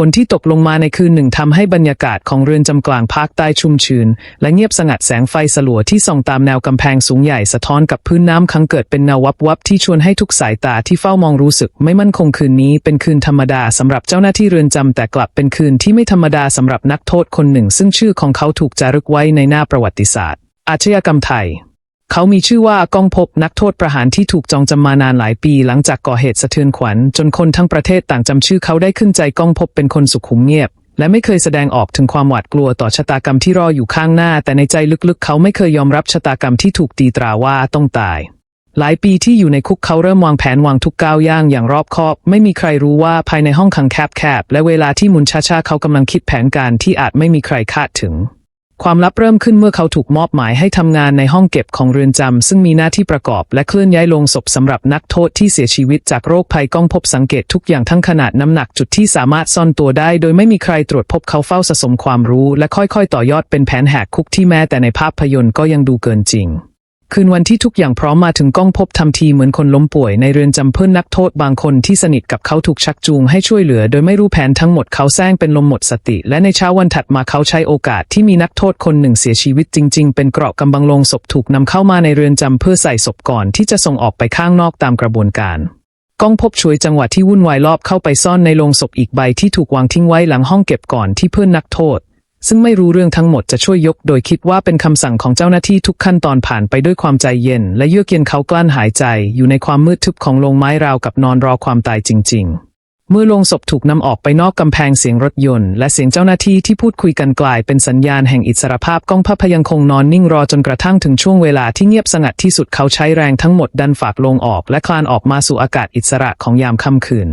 ฝนที่ตกลงมาในคืนหนึ่งทำให้บรรยากาศของเรือนจำกลางภาคใต้ชุ่มชื้น และเงียบสงัดแสงไฟสลัวที่ส่องตามแนวกำแพงสูงใหญ่สะท้อนกับพื้นน้ำคังเกิดเป็นเงาวับวับที่ชวนให้ทุกสายตาที่เฝ้ามองรู้สึก ไม่มั่นคงคืนนี้เป็นคืนธรรมดาสำหรับเจ้าหน้าที่เรือนจำแต่กลับเป็นคืนที่ไม่ธรรมดาสำหรับนักโทษคนหนึ่ง ซึ่งชื่อของเขาถูกจารึกไว้ในหน้าประวัติศาสตร์ อาชญากรรมไทย เขามีชื่อว่าก้องพบนักโทษประหารที่ถูกจองจำมานานหลายปีหลังจากก่อเหตุสะเทือนขวัญ จนคนทั้งประเทศต่างจำชื่อเขาได้ขึ้นใจก้องพบเป็นคนสุขุมเงียบ และไม่เคยแสดงออกถึงความหวาดกลัวต่อชะตากรรมที่รออยู่ข้างหน้า แต่ในใจลึกๆ เขาไม่เคยยอมรับชะตากรรมที่ถูกตีตราว่าต้องตาย หลายปีที่อยู่ในคุกเขาเริ่มวางแผนวางทุกก้าวย่างอย่างรอบคอบ ไม่มีใครรู้ว่าภายในห้องขังแคบๆและเวลาที่มุนช้าๆเขากำลังคิดแผนการที่อาจไม่มีใครคาดถึง ความลับเริ่มขึ้นเมื่อเขาถูกมอบหมายให้ทำงานในห้องเก็บของเรือนจำซึ่งมีหน้าที่ประกอบ และเคลื่อนย้ายลงศพสำหรับนักโทษที่เสียชีวิตจากโรคภัยก้องพบสังเกตทุกอย่างทั้งขนาดน้ำหนักจุดที่สามารถซ่อนตัวได้ โดยไม่มีใครตรวจพบเขาเฝ้าสะสมความรู้ และค่อยๆ ต่อยอดเป็นแผนแหกคุกที่แม้แต่ในภาพยนตร์ก็ยังดูเกินจริง คืนวันที่ทุกอย่างพร้อมมาถึงก้องพบทำทีเหมือนคนล้มป่วยในเรือนจำเพื่อนนักโทษบางคนที่สนิทกับเขาถูกชักจูงให้ช่วยเหลือ โดยไม่รู้แผนทั้งหมดเขาแซงเป็นลมหมดสติ และในเช้าวันถัดมาเขาใช้โอกาสที่มีนักโทษคนหนึ่งเสียชีวิตจริง ๆ เป็นเกราะกำบังลงศพถูกนำเข้ามาในเรือนจำเพื่อใส่ศพก่อนที่จะส่งออกไปข้างนอกตามกระบวนการก้องพบช่วยจังหวะที่วุ่นวายรอบเข้าไปซ่อนในโลงศพอีกใบที่ถูกวางทิ้งไว้หลังห้องเก็บก่อนที่เพื่อนนักโทษ ซึ่งไม่รู้เรื่องทั้งหมดจะช่วยยก โดยคิดว่าเป็นคำสั่งของเจ้าหน้าที่ทุกขั้นตอนผ่านไปด้วยความใจเย็น และเยือกเย็นเขากลั้นหายใจ อยู่ในความมืดทึบของโรงไม้ราวกับนอนรอความตายจริง ๆเมื่อลงศพถูกนำออกไปนอกกำแพงเสียงรถยนต์ และเสียงเจ้าหน้าที่ที่พูดคุยกันกลายเป็นสัญญาณแห่งอิสรภาพก้องภาพยังคงนอนนิ่งรอจนกระทั่งถึงช่วงเวลาที่เงียบสงัดที่สุดเขาใช้แรงทั้งหมดดันฝากลงออก และคลานออกมาสู่อากาศอิสระของยามค่ำคืน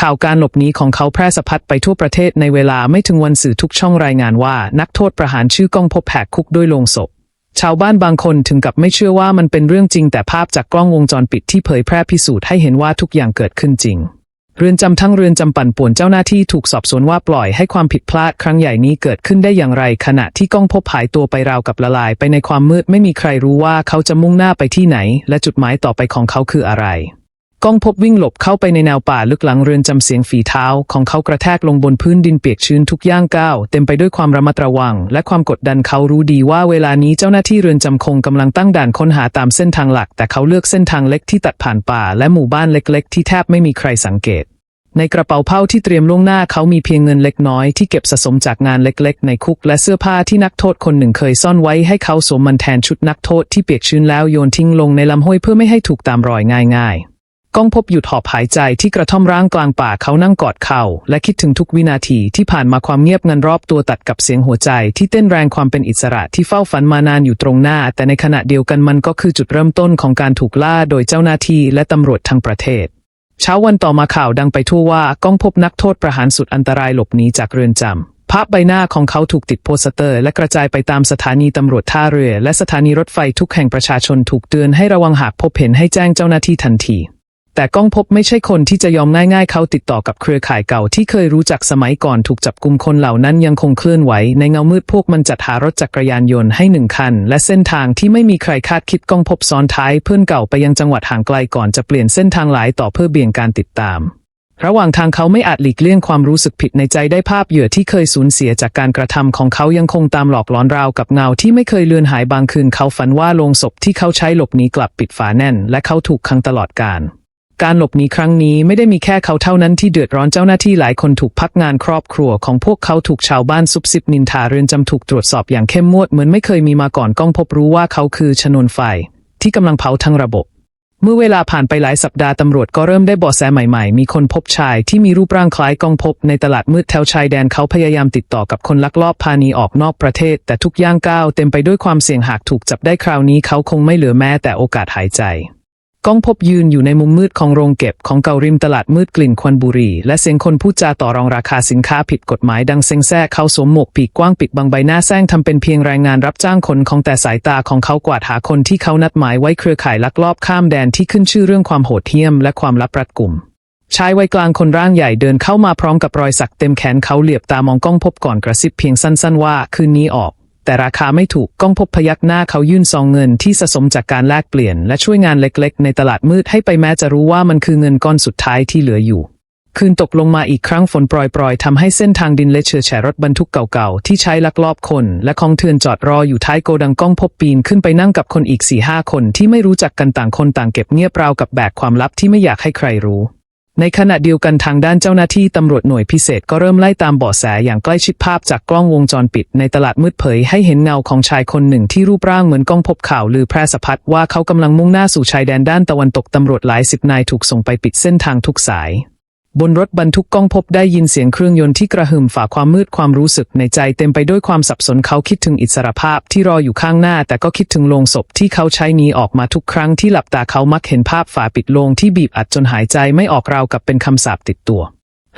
ข่าวการหลบหนีของเขาแพร่สะพัดไปทั่วประเทศในเวลาไม่ถึงวันสื่อทุกช่องรายงานว่า นักโทษประหารชื่อก้องพบแหกคุกด้วยโลงศพ ชาวบ้านบางคนถึงกับไม่เชื่อว่ามันเป็นเรื่องจริง แต่ภาพจากกล้องวงจรปิดที่เผยแพร่พิสูจน์ให้เห็นว่าทุกอย่างเกิดขึ้นจริง เรือนจำทั้งเรือนจำปั่นป่วนเจ้าหน้าที่ถูกสอบสวนว่าปล่อยให้ความผิดพลาดครั้งใหญ่นี้เกิดขึ้นได้อย่างไร ขณะที่ก้องพบหายตัวไปราวกับละลาย ไปในความมืดไม่มีใครรู้ว่าเขาจะมุ่งหน้าไปที่ไหน และจุดหมายต่อไปของเขาคืออะไร ก้องพบวิ่งหลบเข้าไปในแนวป่าลึกหลังเรือนจำเสียงฝีเท้า ของเขากระแทกลงบนพื้นดินเปียกชื้นทุกย่างก้าวเต็มไปด้วยความระมัดระวัง และความกดดันเขารู้ดีว่าเวลานี้เจ้าหน้าที่เรือนจำคงกำลังตั้งด่านค้นหาตามเส้นทางหลัก แต่เขาเลือกเส้นทางเล็กที่ตัดผ่านป่า และหมู่บ้านเล็ก ๆ ที่แทบไม่มีใครสังเกต ในกระเป๋าเป้าที่เตรียมล่วงหน้าเขามีเพียงเงินเล็กน้อยที่เก็บสะสมจากงานเล็ก ๆ ในคุกและเสื้อผ้าที่นักโทษคนหนึ่งเคยซ่อนไว้ให้เขาสวมมันแทนชุดนักโทษที่เปียกชื้นแล้วโยนทิ้งลงในลำห้วยเพื่อไม่ให้ถูกตามรอยง่าย ๆ ก้องพบหยุดหอบหายใจที่กระท่อมร่างกลางป่าเขานั่งกอดเข่า และคิดถึงทุกวินาทีที่ผ่านมาความเงียบงันรอบตัวตัดกับเสียงหัวใจ ที่เต้นแรงความเป็นอิสระที่เฝ้าฝันมานานอยู่ตรงหน้า แต่ในขณะเดียวกันมันก็คือจุดเริ่มต้นของการถูกล่าโดยเจ้าหน้าที่และตำรวจทั้งประเทศ เช้าวันต่อมาข่าวดังไปทั่วว่าก้องพบนักโทษประหารสุดอันตรายหลบหนีจากเรือนจำภาพใบหน้าของเขาถูกติดโปสเตอร์ และกระจายไปตามสถานีตำรวจท่าเรือ และสถานีรถไฟทุกแห่งประชาชนถูกเตือนให้ระวังหากพบเห็นให้แจ้งเจ้าหน้าที่ทันที แต่ก้องพบไม่ใช่คนที่จะยอมง่ายๆ เขาติดต่อกับเครือข่ายเก่าที่เคยรู้จักสมัยก่อนถูกจับกลุ่มคนเหล่านั้นยังคงเคลื่อนไหว ในเงามืดพวกมันจัดหารถจักรยานยนต์ให้หนึ่งคัน และเส้นทางที่ไม่มีใครคาดคิดก้องพบซ้อนท้ายเพื่อนเก่าไปยังจังหวัดห่างไกลก่อนจะเปลี่ยนเส้นทางหลายต่อเพื่อเบี่ยงการติดตาม ระหว่างทางเขาไม่อาจหลีกเลี่ยงความรู้สึกผิดในใจได้ภาพเหยื่อที่เคยสูญเสียจากการกระทำของเขายังคงตามหลอกหลอนราวกับเงาที่ไม่เคยเลือนหายบางคืนเขาฝันว่าโลงศพที่เขาใช้หลบหนีกลับปิดฝาแน่น และเขาถูกขังตลอดกาล การหลบหนีครั้งนี้ไม่ได้มีแค่เขาเท่านั้นที่เดือดร้อนเจ้าหน้าที่หลายคนถูกพักงานครอบครัวของพวกเขาถูกชาวบ้านซุบซิบนินทาเรือนจำถูกตรวจสอบอย่างเข้มงวดเหมือนไม่เคยมีมาก่อนก้องพบรู้ว่าเขาคือชนวนไฟ ที่กำลังเผาทั้งระบบ เมื่อเวลาผ่านไปหลายสัปดาห์ตำรวจก็เริ่มได้เบาะแสใหม่ๆ มีคนพบชายที่มีรูปร่างคล้ายกองพบในตลาดมืดแถวชายแดนเขาพยายามติดต่อกับคนลักลอบพาหนีออกนอกประเทศ แต่ทุกย่างก้าวเต็มไปด้วยความเสี่ยงหากถูกจับได้คราวนี้เขาคงไม่เหลือแม้แต่โอกาสหายใจ ก้องพบยืนอยู่ในมุมมืดของโรงเก็บของเการิมตลาดมืดกลิ่นควันบุหรี่และเสียงคนพูดจาต่อรองราคาสินค้าผิดกฎหมายดังเซ็งแซ่เขาสวมหมวกปีกกว้างปิดบังใบหน้าแซงทำเป็นเพียงแรงงานรับจ้างคนของแต่สายตาของเขากวาดหาคนที่เขานัดหมายไว้เครือข่ายลักลอบข้ามแดนที่ขึ้นชื่อเรื่องความโหดเหี้ยมและความลับรัดกุมชายวัยกลางคนร่างใหญ่เดินเข้ามาพร้อมกับรอยสักเต็มแขนเขาเหลียบตามองก้องพบก่อนกระซิบเพียงสั้นๆว่าคืนนี้ออก แต่ราคาไม่ถูกก้องพบพยักหน้าเขายื่นซองเงินที่สะสมจากการแลกเปลี่ยน และช่วยงานเล็กๆ ในตลาดมืดให้ไปแม้จะรู้ว่ามันคือเงินก้อนสุดท้ายที่เหลืออยู่ คืนตกลงมาอีกครั้งฝนโปรยๆทำให้เส้นทางดินและเชือแฉรถบรรทุกเก่าๆ ที่ใช้ลักลอบคน และของเถื่อนจอดรออยู่ท้ายโกดังก้องพบปีนขึ้นไปนั่งกับคนอีกสี่ห้าคนที่ไม่รู้จักกันต่างคนต่างเก็บเงียบราวกับแบกความลับที่ไม่อยากให้ใครรู้ ในขณะเดียวกันทางด้านเจ้าหน้าที่ตำรวจหน่วยพิเศษก็เริ่มไล่ตามเบาะแสอย่างใกล้ชิดภาพจากกล้องวงจรปิด ในตลาดมืดเผยให้เห็นเงาของชายคนหนึ่งที่รูปร่างเหมือนก้องพบข่าวลือแพร่สะพัดว่าเขากำลังมุ่งหน้าสู่ชายแดนด้านตะวันตกตำรวจหลายสิบนายถูกส่งไปปิดเส้นทางทุกสาย บนรถบรรทุกก้องพบได้ยินเสียงเครื่องยนต์ที่กระหึ่มฝ่าความมืดความรู้สึกในใจเต็มไปด้วยความสับสนเขาคิดถึงอิสรภาพที่รออยู่ข้างหน้า แต่ก็คิดถึงโลงศพที่เขาใช้หนีออกมาทุกครั้งที่หลับตาเขามักเห็นภาพฝาปิดโลงที่บีบอัดจนหายใจไม่ออกราวกับเป็นคำสาปติดตัว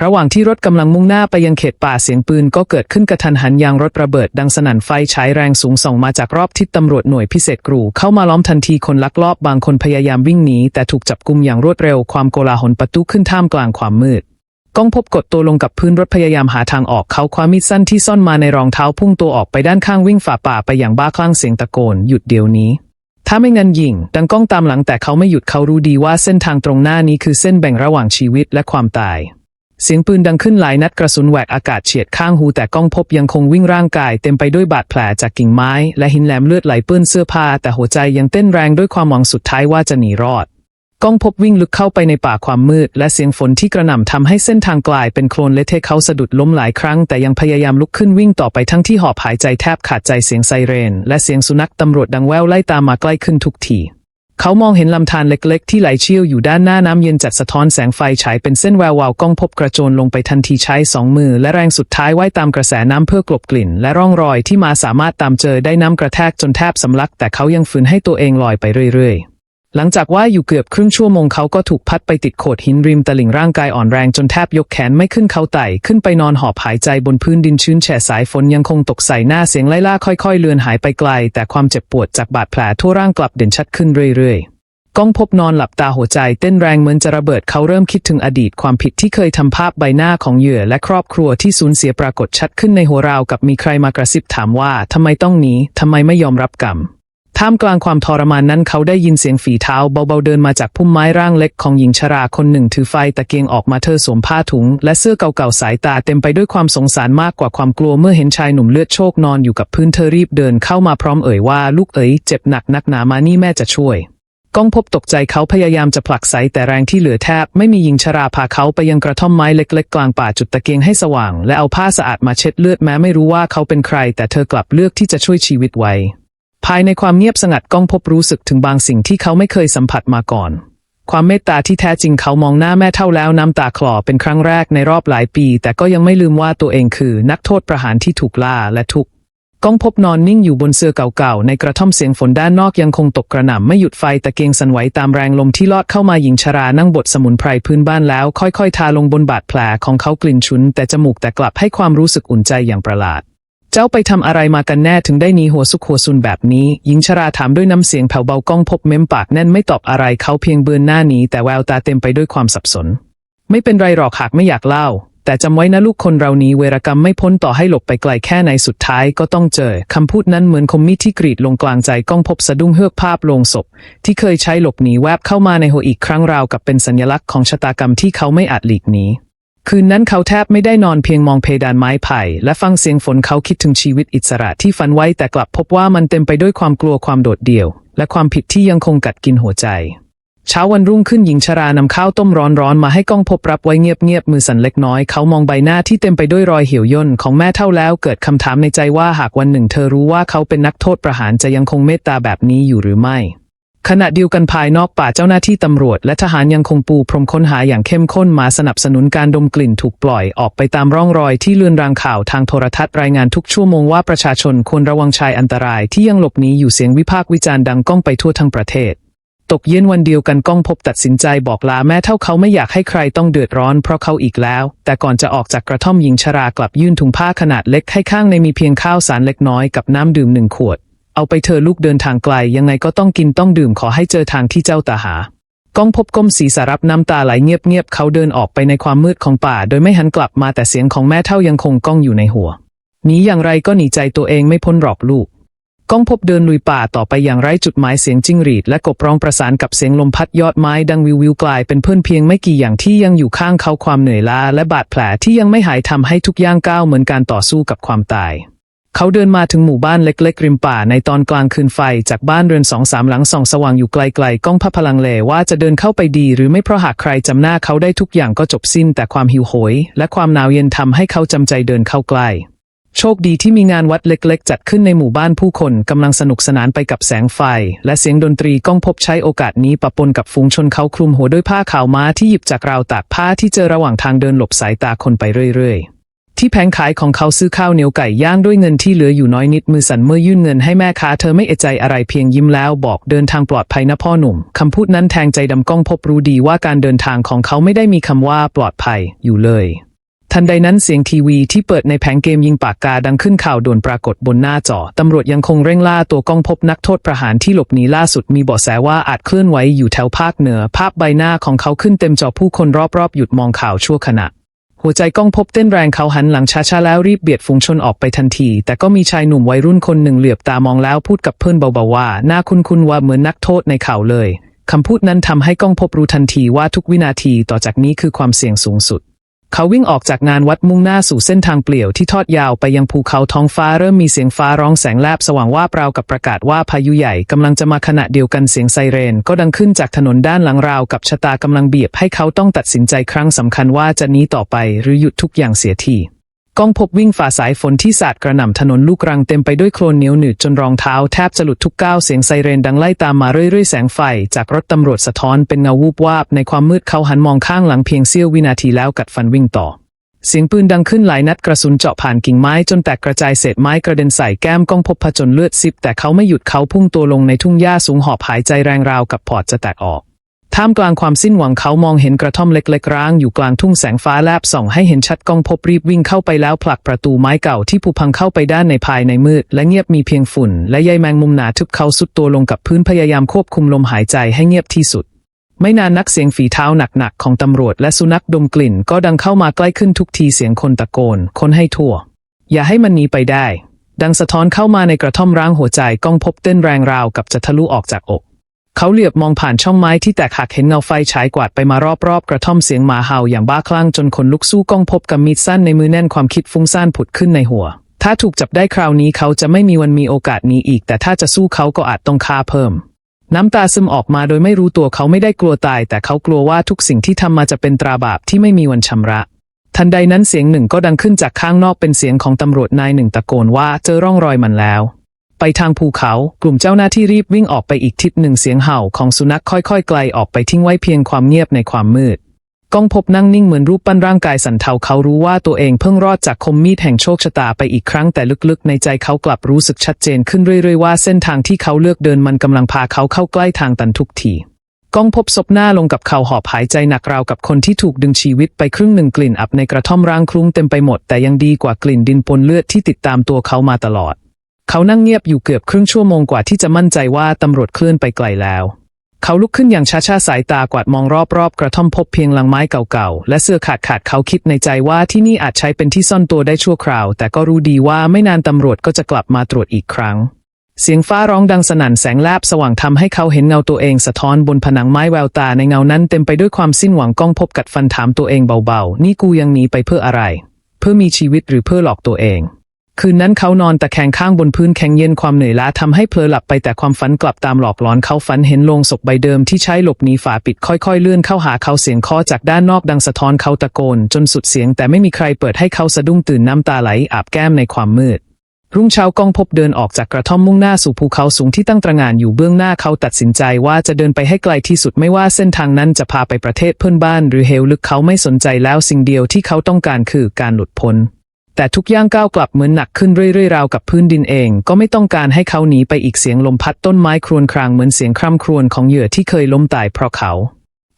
ระหว่างที่รถกำลังมุ่งหน้าไปยังเขตป่าเสียงปืนก็เกิดขึ้นกระทันหันยางรถระเบิดดังสนั่นไฟฉายแรงสูงส่องมาจากรอบทิศตำรวจหน่วยพิเศษกรูเข้ามาล้อมทันทีคนลักลอบบางคนพยายามวิ่งหนีแต่ถูกจับกุมอย่างรวดเร็วความโกลาหลประตูขึ้นท่ามกลางความมืดก้องพบกดตัวลงกับพื้นรถพยายามหาทางออกเขาคว้ามีดสั้นที่ซ่อนมาในรองเท้าพุ่งตัวออกไปด้านข้างวิ่งฝ่าป่าไปอย่างบ้าคลั่งเสียงตะโกนหยุดเดี๋ยวนี้ถ้าไม่งั้นยิงดังก้องตามหลังแต่เขาไม่หยุดเขารู้ดีว่าเส้นทางตรงหน้านี้คือเส้นแบ่งระหว่างชีวิตและความตาย เสียงปืนดังขึ้นหลายนัดกระสุนแหวกอากาศเฉียดข้างหูแต่ก้องพบยังคงวิ่งร่างกายเต็มไปด้วยบาดแผลจากกิ่งไม้ และหินแหลมเลือดไหลเปื้อนเสื้อผ้าแต่หัวใจยังเต้นแรงด้วยความหวังสุดท้ายว่าจะหนีรอด ก้องพบวิ่งลึกเข้าไปในป่าความมืด และเสียงฝนที่กระหน่ำทำให้เส้นทางกลายเป็นโคลนเละเทะเขาสะดุดล้มหลายครั้งแต่ยังพยายามลุกขึ้นวิ่งต่อไปทั้งที่หอบหายใจแทบขาดใจเสียงไซเรน และเสียงสุนัขตำรวจดังแว่วไล่ตามมาใกล้ขึ้นทุกที เขามองเห็นลำธารเล็กๆ ที่ไหลเชี่ยวอยู่ด้านหน้าน้ำเย็นจัดสะท้อนแสงไฟฉายเป็นเส้นแวววาวก้องพบกระโจนลงไปทันทีใช้สองมือ และแรงสุดท้ายว่ายตามกระแสน้ำเพื่อกลบกลิ่น และร่องรอยที่มาสามารถตามเจอได้น้ำกระแทกจนแทบสำลัก แต่เขายังฝืนให้ตัวเองลอยไปเรื่อยๆ หลังจากว่าอยู่เกือบครึ่งชั่วโมงเขาก็ถูกพัดไปติดโขดหินริมตลิ่งร่างกายอ่อนแรงจนแทบยกแขนไม่ขึ้นเขาไต่ขึ้นไปนอนหอบหายใจบนพื้นดินชื้นแฉะสายฝนยังคงตกใส่หน้าเสียงไล่ล่าค่อยๆ เลือนหายไปไกล แต่ความเจ็บปวดจากบาดแผลทั่วร่างกลับเด่นชัดขึ้นเรื่อยๆ ก้องพบนอนหลับตาหัวใจเต้นแรงเหมือนจะระเบิดเขาเริ่มคิดถึงอดีตความผิดที่เคยทำภาพใบหน้าของเหยื่อและครอบครัวที่สูญเสียปรากฏชัดขึ้นในหัวราวกับมีใครมากระซิบถามว่าทำไมต้องหนีทำไมไม่ยอมรับกรรม ท่ามกลางความทรมานนั้นเขาได้ยินเสียงฝีเท้าเบาๆเดินมาจากพุ่มไม้ร่างเล็กของหญิงชราคนหนึ่งถือไฟตะเกียงออกมาเธอสวมผ้าถุง และเสื้อเก่าๆสายตาเต็มไปด้วยความสงสารมากกว่าความกลัวเมื่อเห็นชายหนุ่มเลือดโชกนอนอยู่กับพื้นเธอรีบเดินเข้ามาพร้อมเอ่ยว่าลูกเอ๋ยเจ็บหนักนักหนามานี่แม่จะช่วยก้องพบตกใจเขาพยายามจะผลักไสแต่แรงที่เหลือแทบ ไม่มีหญิงชราพาเขาไปยังกระท่อมไม้เล็ก ๆ กลางป่าจุดตะเกียงให้สว่าง และเอาผ้าสะอาดมาเช็ดเลือดแม้ไม่รู้ว่าเขาเป็นใคร แต่เธอกลับเลือกที่จะช่วยชีวิตไว้ ภายในความเงียบสงัดก้องพบรู้สึกถึงบางสิ่งที่เขาไม่เคยสัมผัสมาก่อน ความเมตตาที่แท้จริงเขามองหน้าแม่เท่าแล้วน้ำตาคลอเป็นครั้งแรกในรอบหลายปี แต่ก็ยังไม่ลืมว่าตัวเองคือ นักโทษประหารที่ถูกล่าและทุกก้องพบนอนนิ่งอยู่บนเสื่อเก่าๆ ในกระท่อมเสียงฝนด้านนอกยังคงตกกระหน่ำไม่หยุดไฟตะเกียงสั่นไหวตามแรงลมที่ลอดเข้ามาหญิงชรานั่งบดสมุนไพรพื้นบ้านแล้ว ค่อยๆ ทาลงบนบาดแผลของเขากลิ่นฉุน แต่จมูกแต่กลับให้ความรู้สึกอุ่นใจอย่างประหลาด เจ้าไปทำอะไรมากันแน่ถึงได้หนีหัวซุกหัวซุนแบบนี้ หญิงชราถามด้วยน้ำเสียงแผ่วเบาก้องพบเม้มปากแน่นไม่ตอบอะไรเขาเพียงเบือนหน้าหนีแต่แววตาเต็มไปด้วยความสับสน ไม่เป็นไรหรอกหากไม่อยากเล่า แต่จำไว้นะลูกคนเรานี้เวรกรรมไม่พ้นต่อให้หลบไปไกลแค่ไหนสุดท้ายก็ต้องเจอคำพูดนั้นเหมือนคมมีดที่กรีดลงกลางใจก้องพบสะดุ้งเฮือกภาพลงศพ ที่เคยใช้หลบหนีแวบเข้ามาในหัวอีกครั้งราวกับเป็นสัญลักษณ์ของชะตากรรมที่เขาไม่อาจหลีกหนี คืนนั้นเขาแทบไม่ได้นอนเพียงมองเพดานไม้ไผ่ และฟังเสียงฝนเขาคิดถึงชีวิตอิสระที่ฝันไว้แต่กลับพบว่ามันเต็มไปด้วยความกลัวความโดดเดี่ยว และความผิดที่ยังคงกัดกินหัวใจ เช้าวันรุ่งขึ้นหญิงชรานำข้าวต้มร้อนๆมาให้ก้องพบรับไว้เงียบๆมือสั่นเล็กน้อยเขามองใบหน้าที่เต็มไปด้วยรอยเหี่ยวย่นของแม่เท่าแล้ว เกิดคำถามในใจว่าหากวันหนึ่ง เธอรู้ว่าเขาเป็นนักโทษประหารจะยังคงเมตตาแบบนี้อยู่หรือไม่ ขณะเดียวกันภายนอกป่าเจ้าหน้าที่ตำรวจ และทหารยังคงปูพรมค้นหาอย่างเข้มข้นมาสนับสนุนการดมกลิ่นถูกปล่อยออกไปตามร่องรอยที่เลื่อนรางข่าวทางโทรทัศน์รายงานทุกชั่วโมงว่าประชาชนควรระวังชายอันตรายที่ยังหลบหนีอยู่เสียงวิพากษ์วิจารณ์ดังก้องไปทั่วทั้งประเทศ ตกเย็นวันเดียวกันก้องพบตัดสินใจบอกลาแม่เท่าเขาไม่อยากให้ใครต้องเดือดร้อนเพราะเขาอีกแล้ว แต่ก่อนจะออกจากกระท่อมหญิงชรากลับยื่นถุงผ้าขนาดเล็กให้ข้างในมีเพียงข้าวสารเล็กน้อยกับน้ำดื่มหนึ่งขวด เอาไปเธอลูกเดินทางไกล ยังไงก็ต้องกินต้องดื่มขอให้เจอทางที่เจ้าตาหา ก้องพบก้มศีรษะรับน้ำตาไหลเงียบๆเขาเดินออกไปในความมืดของป่า โดยไม่หันกลับมาแต่เสียงของแม่เท่ายังคงก้องอยู่ในหัวหนีอย่างไรก็หนีใจตัวเองไม่พ้นหรอกลูก ก้องพบเดินลุยป่าต่อไปอย่างไร้จุดหมายเสียงจิ้งหรีด และกบร้องประสานกับเสียงลมพัดยอดไม้ดังวิววิวกลายเป็นเพื่อนเพียงไม่กี่อย่างที่ยังอยู่ข้างเขาความเหนื่อยล้าและบาดแผลที่ยังไม่หายทำให้ทุกย่างก้าวเหมือนการต่อสู้กับความตาย เขาเดินมาถึงหมู่บ้านเล็กๆริมป่าในตอนกลางคืนไฟจากบ้านเรือนสองสามหลังส่องสว่างอยู่ไกลๆ ก้องพับพลังเลว่าจะเดินเข้าไปดีหรือไม่เพราะหากใครจำหน้าเขาได้ทุกอย่างก็จบสิ้น แต่ความหิวโหย และความหนาวเย็นทำให้เขาจำใจเดินเข้าใกล้โชคดีที่มีงานวัดเล็กๆ จัดขึ้นในหมู่บ้านผู้คนกำลังสนุกสนานไปกับแสงไฟ และเสียงดนตรีก้องพบใช้โอกาสนี้ปะปนกับฝูงชนเขาคลุมหัวด้วยผ้าขาวม้าที่หยิบจากราวตากผ้าที่เจอระหว่างทางเดินหลบสายตาคนไปเรื่อยๆ ที่แผงขายของเขาซื้อข้าวเหนียวไก่ย่างด้วยเงินที่เหลืออยู่น้อยนิดมือสั่นเมื่อยื่นเงินให้แม่ค้าเธอไม่เอะใจอะไรเพียงยิ้มแล้วบอกเดินทางปลอดภัยนะพ่อหนุ่มคำพูดนั้นแทงใจดำก้องพบรู้ดีว่าการเดินทางของเขาไม่ได้มีคำว่าปลอดภัยอยู่เลย ทันใดนั้นเสียงทีวีที่เปิดในแผงเกมยิงปากกาดังขึ้นข่าวด่วนปรากฏบนหน้าจอตำรวจยังคงเร่งล่าตัวก้องพบนักโทษประหารที่หลบหนีล่าสุดมีเบาะแสว่าอาจเคลื่อนไหวอยู่แถวภาคเหนือ ภาพใบหน้าของเขาขึ้นเต็มจอผู้คนรอบๆหยุดมองข่าวชั่วขณะ หัวใจก้องพบเต้นแรงเขาหันหลังช้าๆแล้วรีบเบียดฝูงชนออกไปทันที แต่ก็มีชายหนุ่มวัยรุ่นคนหนึ่งเหลือบตามองแล้วพูดกับเพื่อนเบาๆว่าหน้าคุ้นๆว่าเหมือนนักโทษในข่าวเลยคำพูดนั้นทำให้ก้องพบรู้ทันทีว่าทุกวินาทีต่อจากนี้คือความเสี่ยงสูงสุด เขาวิ่งออกจากงานวัดมุ่งหน้าสู่เส้นทางเปลี่ยวที่ทอดยาวไปยังภูเขาท้องฟ้าเริ่มมีเสียงฟ้าร้องแสงแลบสว่างว่าเปล่ากับประกาศว่าพายุใหญ่กำลังจะมาขณะเดียวกันเสียงไซเรน ก็ดังขึ้นจากถนนด้านหลังราวกับชะตากำลังเบียบให้เขาต้องตัดสินใจครั้งสำคัญว่าจะหนีต่อไปหรือหยุดทุกอย่างเสียที กล้องพบวิ่งฝ่าสายฝนที่สาดกระหน่ำถนนลูกรังเต็มไปด้วยโคลนเหนียวหนืดจนรองเท้าแทบจะหลุดทุกก้าวเสียงไซเรนดังไล่ตามมาเรื่อยๆ แสงไฟ จากรถตำรวจสะท้อนเป็นเงาวูบวาบ ในความมืดเขาหันมองข้างหลังเพียงเสี้ยววินาทีแล้วกัดฟันวิ่งต่อ เสียงปืนดังขึ้นหลายนัดกระสุนเจาะผ่านกิ่งไม้จนแตกกระจายเศษไม้กระเด็นใส่แก้มก้องพบผจญเลือดซิบแต่เขาไม่หยุดเขาพุ่งตัวลงในทุ่งหญ้าสูงหอบหายใจแรงราวกับพอร์ตจะแตกออก ท่ามกลางความสิ้นหวังเขามองเห็นกระท่อมเล็กๆร้างอยู่กลางทุ่งแสงฟ้าแลบส่องให้เห็นชัดก้องพบรีบวิ่งเข้าไปแล้วผลักประตูไม้เก่าที่ผุพังเข้าไปด้านในภายในมืด และเงียบมีเพียงฝุ่น และใยแมงมุมหนาทึบเขาสุดตัวลงกับพื้นพยายามควบคุมลมหายใจให้เงียบที่สุด ไม่นานนักเสียงฝีเท้าหนักๆของตำรวจและสุนัขดมกลิ่น ก็ดังเข้ามาใกล้ขึ้นทุกทีเสียงคนตะโกนคนให้ทั่ว อย่าให้มันหนีไปได้ ดังสะท้อนเข้ามาในกระท่อมร้างหัวใจก้องพบเต้นแรงราวกับจะทะลุออกจากอก เขาเหลือบมองผ่านช่องไม้ที่แตกหักเห็นเงาไฟฉายกวาดไปมารอบๆ กระท่อมเสียงหมาเห่าอย่างบ้าคลั่งจนคนลุกสู้ก้องพบกับมีดสั้นในมือแน่นความคิดฟุ้งซ่านผุดขึ้นในหัว ถ้าถูกจับได้คราวนี้เขาจะไม่มีวันมีโอกาสนี้อีก แต่ถ้าจะสู้เขาก็อาจต้องฆ่าเพิ่ม น้ำตาซึมออกมาโดยไม่รู้ตัวเขาไม่ได้กลัวตาย แต่เขากลัวว่าทุกสิ่งที่ทำมาจะเป็นตราบาปที่ไม่มีวันชำระ ทันใดนั้นเสียงหนึ่งก็ดังขึ้นจากข้างนอกเป็นเสียงของตำรวจนายหนึ่งตะโกนว่าเจอร่องรอยมันแล้ว ไปทางภูเขา กลุ่มเจ้าหน้าที่รีบวิ่งออกไปอีกทิศหนึ่งเสียงเห่าของสุนัขค่อยๆ ไกลออกไปทิ้งไว้เพียงความเงียบในความมืดก้องพบนั่งนิ่งเหมือนรูปปั้นร่างกายสันเทาเขารู้ว่าตัวเองเพิ่งรอดจากคมมีดแห่งโชคชะตาไปอีกครั้งแต่ลึกๆ ในใจเขากลับรู้สึกชัดเจนขึ้นเรื่อยๆว่าเส้นทางที่เขาเลือกเดินมันกำลังพาเขาเข้าใกล้ทางตันทุกทีก้องพบศพหน้าลงกับเขาหอบหายใจหนักราวกับคนที่ถูกดึงชีวิตไปครึ่งหนึ่งกลิ่นอับในกระท่อมร้างคลุ้งเต็มไปหมดแต่ยังดีกว่ากลิ่นดินปนเลือดที่ติดตามตัวเขามาตลอด เขานั่งเงียบอยู่เกือบครึ่งชั่วโมงกว่าที่จะมั่นใจว่าตำรวจเคลื่อนไปไกลแล้ว เขาลุกขึ้นอย่างช้าๆสายตากวาดมองรอบๆ กระท่อมพบเพียงลังไม้เก่าๆ และเสื้อขาดขาดเขาคิดในใจว่าที่นี่อาจใช้เป็นที่ซ่อนตัวได้ชั่วคราว แต่ก็รู้ดีว่าไม่นานตำรวจก็จะกลับมาตรวจอีกครั้ง เสียงฟ้าร้องดังสนั่นแสงแลบสว่างทำให้เขาเห็นเงาตัวเองสะท้อนบนผนังไม้แววตาในเงานั้นเต็มไปด้วยความสิ้นหวังก้องพบกัดฟันถามตัวเองเบาๆ นี่กูยังหนีไปเพื่ออะไร เพื่อมีชีวิตหรือเพื่อหลอกตัวเอง คืนนั้นเขานอนตะแคงข้างบนพื้นแข็งเย็นความเหนื่อยล้าทำให้เพลอหลับไปแต่ความฝันกลับตามหลอกหลอนเขาฝันเห็นโลงศพใบเดิมที่ใช้หลบหนีฝาปิดค่อยๆ เลื่อนเข้าหาเขาเสียงคอจากด้านนอกดังสะท้อนเขาตะโกน จนสุดเสียง แต่ไม่มีใครเปิดให้เขาสะดุ้งตื่นน้ำตาไหลอาบแก้มในความมืด รุ่งเช้ากองพบเดินออกจากกระท่อมมุ่งหน้าสู่ภูเขาสูงที่ตั้งตระหง่านอยู่เบื้องหน้าเขาตัดสินใจว่าจะเดินไปให้ไกลที่สุดไม่ว่าเส้นทางนั้นจะพาไปประเทศเพื่อนบ้าน หรือเหวลึกเขาไม่สนใจแล้วสิ่งเดียวที่เขาต้องการคือการหลุดพ้น แต่ทุกย่างก้าวกลับเหมือนหนักขึ้นเรื่อยๆราวกับพื้นดินเอง ก็ไม่ต้องการให้เขาหนีไปอีกเสียงลมพัดต้นไม้ครวญครางเหมือนเสียงคร่ำครวญของเหยื่อที่เคยล้มตายเพราะเขา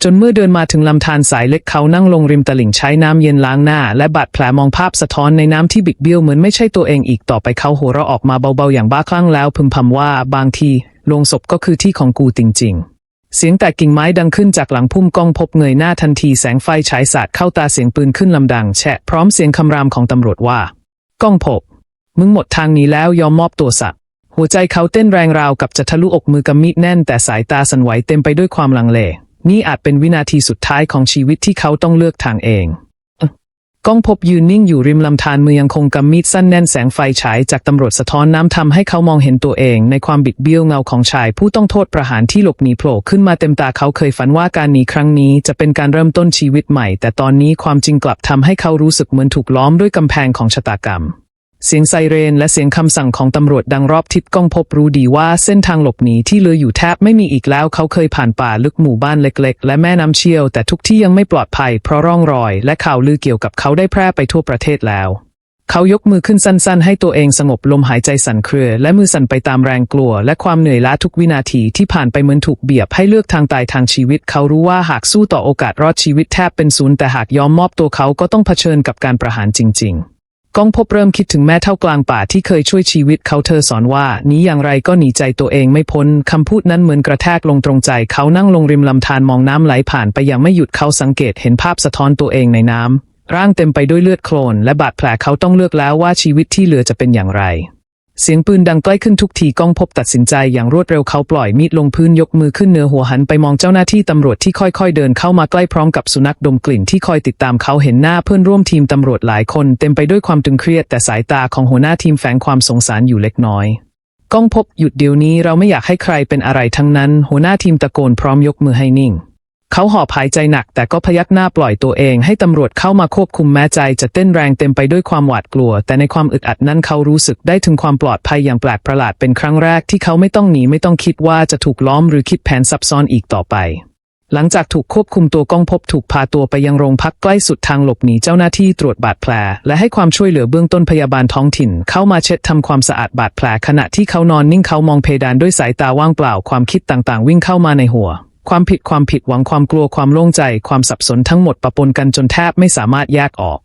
จนเมื่อเดินมาถึงลำธารสายเล็กเขานั่งลงริมตลิ่งใช้น้ำเย็นล้างหน้า และบาดแผลมองภาพสะท้อนในน้ำที่บิดเบี้ยวเหมือนไม่ใช่ตัวเองอีกต่อไปเขาหัวเราะออกมาเบาๆอย่างบ้าคลั่งแล้วพึมพำว่าบางทีโลงศพก็คือที่ของกูจริงๆ เสียงแตกกิ่งไม้ดังขึ้นจากหลังพุ่มกล้องพบเงยหน้าทันทีแสงไฟฉายสาดเข้าตาเสียงปืนขึ้นลำดังแฉะพร้อมเสียงคำรามของตำรวจว่า ก้องพบ มึงหมดทางนี้แล้วยอมมอบตัวสักหัวใจเขาเต้นแรงราวกับจะทะลุอกมือกำมีดแน่นแต่สายตาสั่นไหวเต็มไปด้วยความลังเล นี่อาจเป็นวินาทีสุดท้ายของชีวิตที่เขาต้องเลือกทางเอง ก้องพบยืนนิ่งอยู่ริมลำธารมือยังคงกำมีดสั้นแน่นแสงไฟฉายจากตำรวจสะท้อนน้ำทำให้เขามองเห็นตัวเองในความบิดเบี้ยวเงาของชายผู้ต้องโทษประหารที่หลบหนีโผล่ขึ้นมาเต็มตาเขาเคยฝันว่าการหนีครั้งนี้จะเป็นการเริ่มต้นชีวิตใหม่ แต่ตอนนี้ความจริงกลับทำให้เขารู้สึกเหมือนถูกล้อมด้วยกำแพงของชะตากรรม เสียงไซเรนและเสียงคำสั่งของตำรวจดังรอบทิศก้องพบรู้ดีว่าเส้นทางหลบหนีที่เหลืออยู่แทบไม่มีอีกแล้วเขาเคยผ่านป่าลึกหมู่บ้านเล็ก ๆ และแม่น้ำเชี่ยว แต่ทุกที่ยังไม่ปลอดภัยเพราะร่องรอย และข่าวลือเกี่ยวกับเขาได้แพร่ไปทั่วประเทศแล้ว เขายกมือขึ้นสั้น ๆ ให้ตัวเองสงบลมหายใจสั่นเครือ และมือสั่นไปตามแรงกลัว และความเหนื่อยล้าทุกวินาทีที่ผ่านไปเหมือนถูกเบียบให้เลือกทางตายทางชีวิต เขารู้ว่าหากสู้ต่อโอกาสรอดชีวิตแทบเป็นศูนย์แต่หากยอมมอบตัวเขาก็ต้องเผชิญกับการประหารจริง ๆ ก้องพบเริ่มคิดถึงแม่เท่ากลางป่าที่เคยช่วยชีวิตเขาเธอสอนว่าหนีอย่างไรก็หนีใจตัวเองไม่พ้นคำพูดนั้นเหมือนกระแทกลงตรงใจ เขานั่งลงริมลำธารมองน้ำไหลผ่านไปอย่างไม่หยุดเขาสังเกตเห็นภาพสะท้อนตัวเองในน้ำร่างเต็มไปด้วยเลือดโคลนและบาดแผลเขาต้องเลือกแล้วว่าชีวิตที่เหลือจะเป็นอย่างไร เสียงปืนดังใกล้ขึ้นทุกทีก้องพบตัดสินใจอย่างรวดเร็วเขาปล่อยมีดลงพื้นยกมือขึ้นเหนือหัวหันไปมองเจ้าหน้าที่ตำรวจที่ค่อยๆเดินเข้ามาใกล้พร้อมกับสุนัขดมกลิ่นที่คอยติดตามเขาเห็นหน้าเพื่อนร่วมทีมตำรวจหลายคนเต็มไปด้วยความตึงเครียดแต่สายตาของหัวหน้าทีมแฝงความสงสารอยู่เล็กน้อยก้องพบหยุดเดี๋ยวนี้เราไม่อยากให้ใครเป็นอะไรทั้งนั้น หัวหน้าทีมตะโกนพร้อมยกมือให้นิ่ง เขาหอบหายใจหนักแต่ก็พยักหน้าปล่อยตัวเองให้ตำรวจเข้ามาควบคุมแม้ใจจะเต้นแรงเต็มไปด้วยความหวาดกลัว แต่ในความอึดอัดนั้นเขารู้สึกได้ถึงความปลอดภัยอย่างแปลกประหลาดเป็นครั้งแรกที่เขาไม่ต้องหนีไม่ต้องคิดว่าจะถูกล้อมหรือคิดแผนซับซ้อนอีกต่อไป หลังจากถูกควบคุมตัวก้องพบถูกพาตัวไปยังโรงพักใกล้สุดทางหลบหนีเจ้าหน้าที่ตรวจบาดแผล และให้ความช่วยเหลือเบื้องต้นพยาบาลท้องถิ่น เข้ามาเช็ดทำความสะอาดบาดแผลขณะที่เขานอนนิ่งเขามองเพดานด้วยสายตาว่างเปล่าความคิดต่างๆ วิ่งเข้ามาในหัว ความผิดความผิดหวังความกลัวความโล่งใจ ความสับสนทั้งหมดปะปนกันจนแทบไม่สามารถแยกออก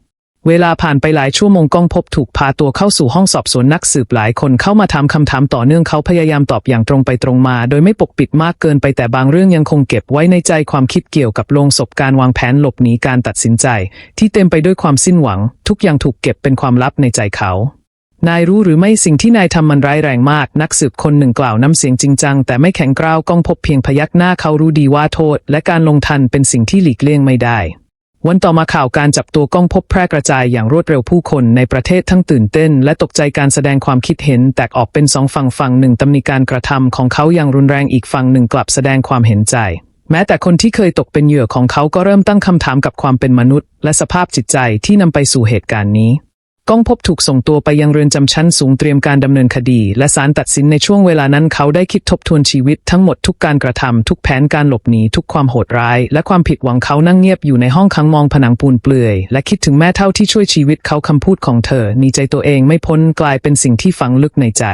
เวลาผ่านไปหลายชั่วโมงก้องพบถูกพาตัวเข้าสู่ห้องสอบสวนนักสืบหลายคนเข้ามาถามคำถามต่อเนื่องเขาพยายามตอบอย่างตรงไปตรงมา โดยไม่ปกปิดมากเกินไปแต่บางเรื่องยังคงเก็บไว้ในใจความคิดเกี่ยวกับโลงศพการวางแผนหลบหนีการตัดสินใจ ที่เต็มไปด้วยความสิ้นหวัง ทุกอย่างถูกเก็บเป็นความลับในใจเขา นายรู้หรือไม่สิ่งที่นายทำมันร้ายแรงมาก นักสืบคนหนึ่งกล่าวน้ำเสียงจริงจัง แต่ไม่แข็งกร้าวก้องพบเพียงพยักหน้าเขารู้ดีว่าโทษ และการลงทันเป็นสิ่งที่หลีกเลี่ยงไม่ได้วันต่อมาข่าวการจับตัวก้องพบแพร่กระจายอย่างรวดเร็วผู้คนในประเทศทั้งตื่นเต้น และตกใจการแสดงความคิดเห็น แตกออกเป็นสองฝั่งฝั่งหนึ่งตำหนิการกระทำของเขาอย่างรุนแรงอีกฝั่งหนึ่งกลับแสดงความเห็นใจ แม้แต่คนที่เคยตกเป็นเหยื่อของเขาก็เริ่มตั้งคำถามกับความเป็นมนุษย์ และสภาพจิตใจที่นำไปสู่เหตุการณ์นี้ ก้องพบถูกส่งตัวไปยังเรือนจำชั้นสูงเตรียมการดำเนินคดี และศาลตัดสินในช่วงเวลานั้นเขาได้คิดทบทวนชีวิตทั้งหมดทุกการกระทำทุกแผนการหลบหนีทุกความโหดร้าย และความผิดหวังเขานั่งเงียบอยู่ในห้องขังมองผนังปูนเปลือย และคิดถึงแม่เท่าที่ช่วยชีวิตเขาคำพูดของเธอหนีใจตัวเองไม่พ้นกลายเป็นสิ่งที่ฝังลึกในใจ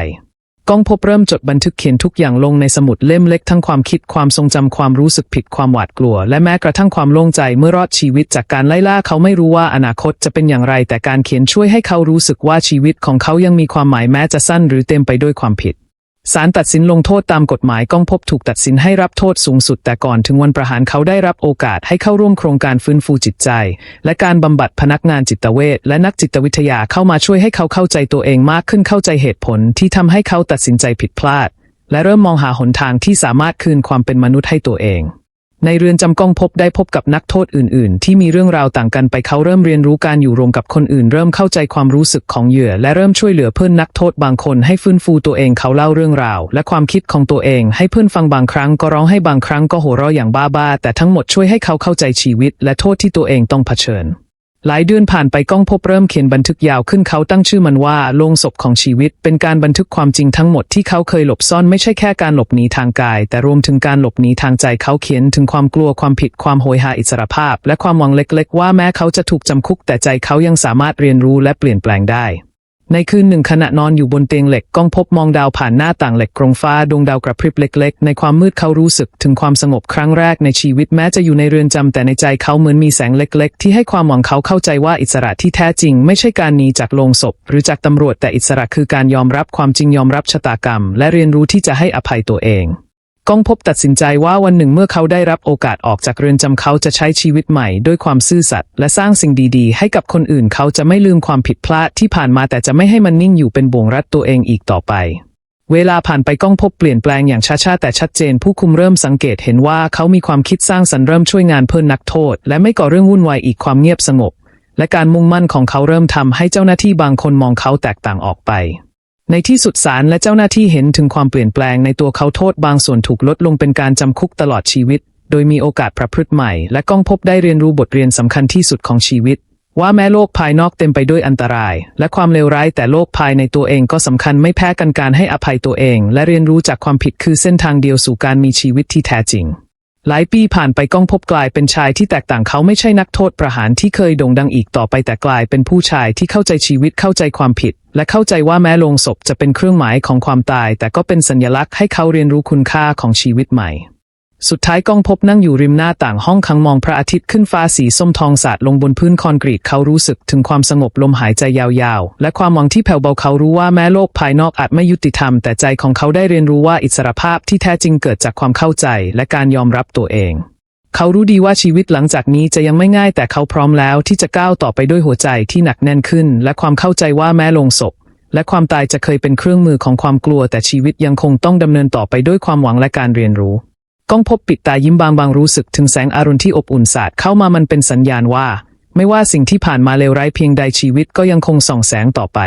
ก้องพบเริ่มจดบันทึกเขียนทุกอย่างลงในสมุดเล่มเล็กทั้งความคิดความทรงจำความรู้สึกผิดความหวาดกลัว และแม้กระทั่งความโล่งใจเมื่อรอดชีวิตจากการไล่ล่าเขาไม่รู้ว่าอนาคตจะเป็นอย่างไร แต่การเขียนช่วยให้เขารู้สึกว่าชีวิตของเขายังมีความหมายแม้จะสั้นหรือเต็มไปด้วยความผิด ศาลตัดสินลงโทษตามกฎหมายก้องพบถูกตัดสินให้รับโทษสูงสุดแต่ก่อนถึงวันประหารเขาได้รับโอกาสให้เข้าร่วมโครงการฟื้นฟูจิตใจ และการบำบัดพนักงานจิตเวชและนักจิตวิทยาเข้ามาช่วยให้เขาเข้าใจตัวเองมากขึ้นเข้าใจเหตุผลที่ทำให้เขาตัดสินใจผิดพลาด และเริ่มมองหาหนทางที่สามารถคืนความเป็นมนุษย์ให้ตัวเอง ในเรือนจำก้องพบได้พบกับนักโทษอื่น ๆ ที่มีเรื่องราวต่างกันไปเขาเริ่มเรียนรู้การอยู่รวมกับคนอื่น เริ่มเข้าใจความรู้สึกของเหยื่อ และเริ่มช่วยเหลือเพื่อนนักโทษบางคนให้ฟื้นฟูตัวเองเขาเล่าเรื่องราว และความคิดของตัวเอง ให้เพื่อนฟังบางครั้งก็ร้องให้บางครั้งก็โห่ร้องอย่างบ้า ๆ แต่ทั้งหมดช่วยให้เขาเข้าใจชีวิต และโทษที่ตัวเองต้องเผชิญ หลายเดือนผ่านไปก้องพบเริ่มเขียนบันทึกยาวขึ้นเขาตั้งชื่อมันว่าโลงศพของชีวิต เป็นการบันทึกความจริงทั้งหมดที่เขาเคยหลบซ่อนไม่ใช่แค่การหลบหนีทางกาย แต่รวมถึงการหลบหนีทางใจเขาเขียนถึงความกลัวความผิดความโหยหาอิสรภาพ และความหวังเล็ก ๆ ว่าแม้เขาจะถูกจำคุกแต่ใจเขายังสามารถเรียนรู้และเปลี่ยนแปลงได้ ในคืนหนึ่งขณะนอนอยู่บนเตียงเหล็กก้องพบมองดาวผ่านหน้าต่างเหล็กกรงฟ้าดวงดาวกระพริบเล็กๆ ในความมืดเขารู้สึกถึงความสงบครั้งแรกในชีวิตแม้จะอยู่ในเรือนจำแต่ในใจเขาเหมือนมีแสงเล็กๆ ที่ให้ความหวังเขาเข้าใจว่าอิสระที่แท้จริง ไม่ใช่การหนีจากโลงศพ หรือจากตำรวจแต่อิสระคือการยอมรับความจริงยอมรับชะตากรรม และเรียนรู้ที่จะให้อภัยตัวเอง ก้องพบตัดสินใจว่าวันหนึ่งเมื่อเขาได้รับโอกาสออกจากเรือนจำเขาจะใช้ชีวิตใหม่ด้วยความซื่อสัตย์และสร้างสิ่งดีๆ ให้กับคนอื่นเขาจะไม่ลืมความผิดพลาดที่ผ่านมาแต่จะไม่ให้มันนิ่งอยู่เป็นบ่วงรัดตัวเองอีกต่อไป เวลาผ่านไปก้องพบเปลี่ยนแปลงอย่างช้าๆแต่ชัดเจน ผู้คุมเริ่มสังเกตเห็นว่าเขามีความคิดสร้างสรรค์เริ่มช่วยงานเพื่อนนักโทษ และไม่ก่อเรื่องวุ่นวายอีกความเงียบสงบ และการมุ่งมั่นของเขาเริ่มทำให้เจ้าหน้าที่บางคนมองเขาแตกต่างออกไป ในที่สุดศาลและเจ้าหน้าที่เห็นถึงความเปลี่ยนแปลงในตัวเขาโทษบางส่วนถูกลดลงเป็นการจำคุกตลอดชีวิต โดยมีโอกาสประพฤติใหม่ และก้องพบได้เรียนรู้บทเรียนสำคัญที่สุดของชีวิต ว่าแม้โลกภายนอกเต็มไปด้วยอันตราย และความเลวร้ายแต่โลกภายในตัวเองก็สำคัญไม่แพ้กันการให้อภัยตัวเอง และเรียนรู้จากความผิดคือเส้นทางเดียวสู่การมีชีวิตที่แท้จริง หลายปีผ่านไปก้องพบกลายเป็นชายที่แตกต่างเขาไม่ใช่นักโทษประหารที่เคยโด่งดังอีกต่อไปแต่กลายเป็นผู้ชายที่เข้าใจชีวิตเข้าใจความผิด และเข้าใจว่าแม้โลงศพจะเป็นเครื่องหมายของความตาย แต่ก็เป็นสัญลักษณ์ให้เขาเรียนรู้คุณค่าของชีวิตใหม่ สุดท้ายก้องพบนั่งอยู่ริมหน้าต่างห้องคังมองพระอาทิตย์ขึ้นฟ้าสีส้มทองสาดลงบนพื้นคอนกรีตเขารู้สึกถึงความสงบลมหายใจยาวๆ และความหวังที่แผ่วเบาเขารู้ว่าแม้โลกภายนอกอาจไม่ยุติธรรม แต่ใจของเขาได้เรียนรู้ว่าอิสรภาพที่แท้จริงเกิดจากความเข้าใจและการยอมรับตัวเอง เขารู้ดีว่าชีวิตหลังจากนี้จะยังไม่ง่ายแต่เขาพร้อมแล้วที่จะก้าวต่อไปด้วยหัวใจที่หนักแน่นขึ้น และความเข้าใจว่าแม้ลงศพและความตายจะเคยเป็นเครื่องมือของความกลัว แต่ชีวิตยังคงต้องดำเนินต่อไปด้วยความหวังและการเรียนรู้ ก้องพบปิดตายิ้มบางบางรู้สึกถึงแสงอรุณที่อบอุ่นสาดเข้ามามันเป็นสัญญาณว่า ไม่ว่าสิ่งที่ผ่านมาเลวร้ายเพียงใดชีวิตก็ยังคงส่องแสงต่อไป